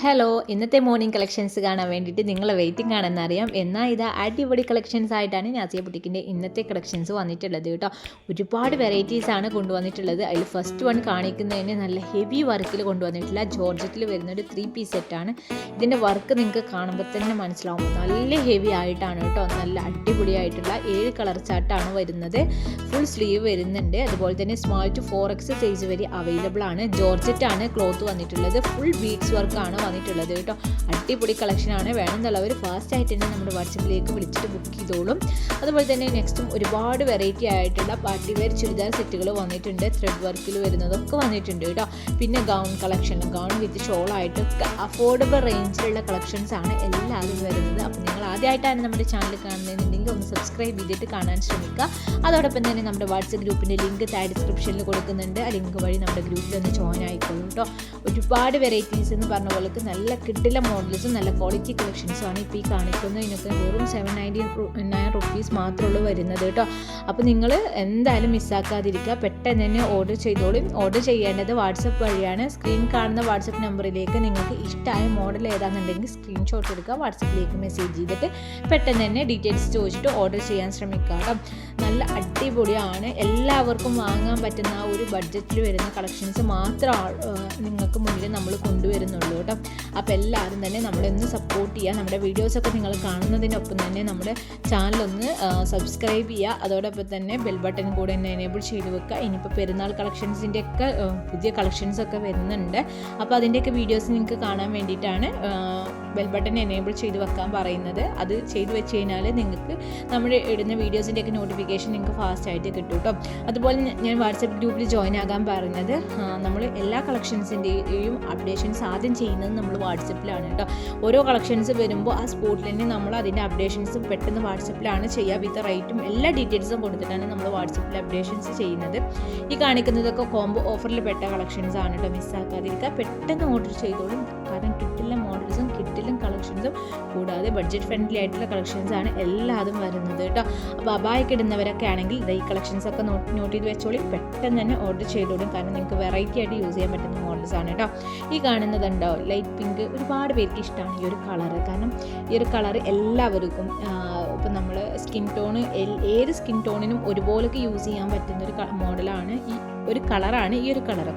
Hello ഇന്നത്തെ morning collections കാണാൻ വേണ്ടിയിട്ട് നിങ്ങൾ വെയിറ്റിംഗ് ആണെന്ന് അറിയാം എന്നാൽ ഇത് അടിപൊളി കളക്ഷൻസ് ആയിട്ടാണ് നാസിയ ബുട്ടിക്കിന്റെ ഇന്നത്തെ കളക്ഷൻസ് വന്നിട്ടുള്ളത് കേട്ടോ. ഒരുപാട് വെറൈറ്റീസ് ആണ് കൊണ്ടുവന്നിട്ടുള്ളത്. അതിൽ ഫസ്റ്റ് വൺ കാണിക്കുന്നതിന് നല്ല ഹെവി വർക്കിൽ കൊണ്ടുവന്നിട്ടുള്ള ജോർജറ്റിൽ വരുന്ന ഒരു ത്രീ പീസ് സെറ്റാണ് ഇതിന്റെ വർക്ക് നിങ്ങൾക്ക് കാണുമ്പോൾ തന്നെ മനസ്സിലാവും. നല്ല ഹെവി ആയിട്ടാണ് കേട്ടോ. നല്ല അടിപൊളിയായിട്ടുള്ള ഏഴ് കളർ ചാർട്ടാണ് വരുന്നത്. ഫുൾ സ്ലീവ് വരുന്നുണ്ട്. അതുപോലെ തന്നെ small to four X size വരെ അവൈലബിൾ ആണ്. ജോർജറ്റ് ആണ് ക്ലോത്ത് വന്നിട്ടുള്ളത് ഫുൾ ബീഡ്സ് വർക്കാണ് വന്നിട്ടുള്ളത് കേട്ടോ. അടിപൊളി കളക്ഷനാണ് വേണമെന്നുള്ളവർ ഫാസ്റ്റ് ആയിട്ട് തന്നെ നമ്മുടെ വാട്സപ്പിലേക്ക് വിളിച്ചിട്ട് ബുക്ക് ചെയ്തോളും. അതുപോലെ തന്നെ നെക്സ്റ്റും ഒരുപാട് വെറൈറ്റി ആയിട്ടുള്ള പാർട്ടി വെയർ ചുരിദാർ സെറ്റുകൾ വന്നിട്ടുണ്ട്. ത്രെഡ് വർക്കിൽ വരുന്നതൊക്കെ വന്നിട്ടുണ്ട് കേട്ടോ. പിന്നെ ഗൗൺ കളക്ഷൻ ഗൗൺ വിത്ത് ഷോളായിട്ടൊക്കെ അഫോർഡബിൾ റേഞ്ചിലുള്ള കളക്ഷൻസ് ആണ് എല്ലാവരും വരുന്നത്. ആദ്യമായിട്ടാണ് നമ്മുടെ ചാനൽ കാണുന്നതെന്നുണ്ടെങ്കിൽ ഒന്ന് സബ്സ്ക്രൈബ് ചെയ്തിട്ട് കാണാൻ ശ്രമിക്കുക. അതോടൊപ്പം തന്നെ നമ്മുടെ വാട്സപ്പ് ഗ്രൂപ്പിന്റെ ലിങ്ക് താഴെ ഡിസ്ക്രിപ്ഷനിൽ കൊടുക്കുന്നുണ്ട്. ആ ലിങ്ക് വഴി നമ്മുടെ ഗ്രൂപ്പിൽ ഒന്ന് ജോയിൻ ആയിക്കോളും കേട്ടോ ഒരുപാട് വെറൈറ്റീസ് എന്ന് പറഞ്ഞ പോലെ നല്ല കിട്ടില്ല മോഡൽസും നല്ല ക്വാളിറ്റി കളക്ഷൻസും ആണ് ഇപ്പോൾ ഈ കാണിക്കുന്നത്. ഇതിനൊക്കെ വെറും സെവൻ നയന്റി നയൻ റുപ്പീസ് മാത്രമുള്ളൂ വരുന്നത് കേട്ടോ അപ്പോൾ നിങ്ങൾ എന്തായാലും മിസ്സാക്കാതിരിക്കുക പെട്ടെന്ന് തന്നെ ഓർഡർ ചെയ്തോളും. ഓർഡർ ചെയ്യേണ്ടത് വാട്സപ്പ് വഴിയാണ്. സ്ക്രീൻ കാണുന്ന വാട്സപ്പ് നമ്പറിലേക്ക് നിങ്ങൾക്ക് ഇഷ്ടമായ മോഡൽ ഏതാണെന്നുണ്ടെങ്കിൽ സ്ക്രീൻഷോട്ട് എടുക്കുക. വാട്സപ്പിലേക്ക് മെസ്സേജ് ചെയ്തിട്ട് പെട്ടെന്ന് തന്നെ ഡീറ്റെയിൽസ് ചോദിച്ചിട്ട് ഓർഡർ ചെയ്യാൻ ശ്രമിക്കാം നല്ല അടിപൊളിയാണ്. എല്ലാവർക്കും വാങ്ങാൻ പറ്റുന്ന ആ ഒരു ബഡ്ജറ്റിൽ വരുന്ന കളക്ഷൻസ് മാത്രം നിങ്ങൾക്ക് മുന്നിൽ നമ്മൾ കൊണ്ടുവരുന്നുള്ളൂ കേട്ടോ. അപ്പോൾ എല്ലാവരും തന്നെ നമ്മളൊന്ന് സപ്പോർട്ട് ചെയ്യുക. നമ്മുടെ വീഡിയോസൊക്കെ നിങ്ങൾ കാണുന്നതിനൊപ്പം തന്നെ നമ്മുടെ ചാനലൊന്ന് സബ്സ്ക്രൈബ് ചെയ്യുക. അതോടൊപ്പം തന്നെ ബെൽ ബട്ടൺ കൂടെ തന്നെ എനേബിൾ ചെയ്ത് വെക്കുക. ഇനിയിപ്പോൾ പെരുന്നാൾ കളക്ഷൻസിന്റെ ഒക്കെ പുതിയ കളക്ഷൻസൊക്കെ വരുന്നുണ്ട്. അപ്പോൾ അതിന്റെയൊക്കെ വീഡിയോസ് നിങ്ങൾക്ക് കാണാൻ വേണ്ടിയിട്ടാണ് ബെൽ ബട്ടൺ എനേബിൾ ചെയ്ത് വെക്കാൻ പറയുന്നത്. അത് ചെയ്തു വെച്ച് കഴിഞ്ഞാൽ നിങ്ങൾക്ക് നമ്മൾ ഇടുന്ന വീഡിയോസിന്റെയൊക്കെ നോട്ടിഫിക്കേഷൻ നിങ്ങൾക്ക് ഫാസ്റ്റ് ആയിട്ട് കിട്ടും കേട്ടോ അതുപോലെ ഞാൻ വാട്സപ്പ് ഗ്രൂപ്പിൽ ജോയിൻ ആകാൻ പറഞ്ഞത് നമ്മൾ എല്ലാ കളക്ഷൻസിന്റെയും അപ്ഡേഷൻസ് ആദ്യം ചെയ്യുന്നത് നമ്മൾ വാട്സപ്പിലാണ് കേട്ടോ ഓരോ കളക്ഷൻസ് വരുമ്പോൾ ആ സ്പോട്ടിൽ തന്നെ നമ്മൾ അതിന്റെ അപ്ഡേഷൻസ് പെട്ടെന്ന് വാട്സപ്പിലാണ് ചെയ്യുക വിത്ത് റേറ്റും എല്ലാ ഡീറ്റെയിൽസും കൊടുത്തിട്ടാണ് നമ്മൾ വാട്സപ്പിൽ അപ്ഡേഷൻസ് ചെയ്യുന്നത്. ഈ കാണിക്കുന്നതൊക്കെ കോംബോ ഓഫറിൽ പെട്ട കളക്ഷൻസ് ആണ് കേട്ടോ മിസ്സാക്കാതിരിക്കുക പെട്ടെന്ന് ഓർഡർ ചെയ്തോളും. കാരണം കിട്ടില്ല മോഡൽസും കിട്ടിലും കളക്ഷൻസും കൂടാതെ ബഡ്ജറ്റ് ഫ്രണ്ട്ലി ആയിട്ടുള്ള കളക്ഷൻസ് ആണ് എല്ലാതും വരുന്നത് കേട്ടോ. അപ്പോൾ അബായൊക്കെ ഇടുന്നവരൊക്കെ ആണെങ്കിൽ ഈ കളക്ഷൻസ് ഒക്കെ നോട്ട് നോട്ട് ചെയ്ത് വെച്ചോളി. പെട്ടെന്ന് തന്നെ ഓർഡർ ചെയ്തോളും. കാരണം നിങ്ങൾക്ക് വെറൈറ്റി ആയിട്ട് യൂസ് ചെയ്യാൻ പറ്റുന്ന മോഡൽസ് ആണ് കേട്ടോ. ഈ കാണുന്നതുണ്ടോ? ലൈറ്റ് പിങ്ക് ഒരുപാട് പേർക്ക് ഇഷ്ടമാണ് ഈ ഒരു കളറ് കാരണം ഈ ഒരു കളർ എല്ലാവർക്കും ഇപ്പം നമ്മൾ സ്കിൻ ടോണ് ഏത് സ്കിൻ ടോണിനും ഒരുപോലൊക്കെ യൂസ് ചെയ്യാൻ പറ്റുന്ന ഒരു മോഡലാണ് ഈ ഒരു കളറാണ് ഈ ഒരു കളർ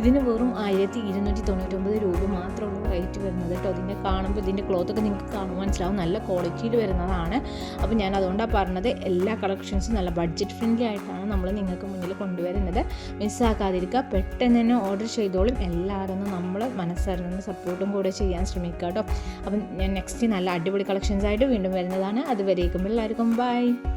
ഇതിന് വെറും ആയിരത്തി ഇരുന്നൂറ്റി തൊണ്ണൂറ്റൊമ്പത് രൂപ മാത്രമുള്ള റേറ്റ് വരുന്നത് കേട്ടോ. ഇതിന്റെ കാണുമ്പോൾ ഇതിന്റെ ക്ലോത്തൊക്കെ നിങ്ങൾക്ക് കാണുമ്പോൾ മനസ്സിലാവും. നല്ല ക്വാളിറ്റിയിൽ വരുന്നതാണ്. അപ്പോൾ ഞാൻ അതുകൊണ്ടാണ് പറഞ്ഞത് എല്ലാ കളക്ഷൻസും നല്ല ബഡ്ജറ്റ് ഫ്രണ്ട്ലി ആയിട്ടാണ് നമ്മൾ നിങ്ങൾക്ക് മുന്നിൽ കൊണ്ടുവരുന്നത്. മിസ്സാക്കാതിരിക്കുക പെട്ടെന്ന് തന്നെ ഓർഡർ ചെയ്തോളും. എല്ലാവരും നമ്മൾ മനസ്സറിഞ്ഞ സപ്പോർട്ടും കൂടെ ചെയ്യാൻ ശ്രമിക്കുക കേട്ടോ. അപ്പം ഞാൻ നെക്സ്റ്റ് നല്ല അടിപൊളി കളക്ഷൻസ് ആയിട്ട് വീണ്ടും വരുന്നതാണ്. അതുവരേക്കും എല്ലാവർക്കും ബൈ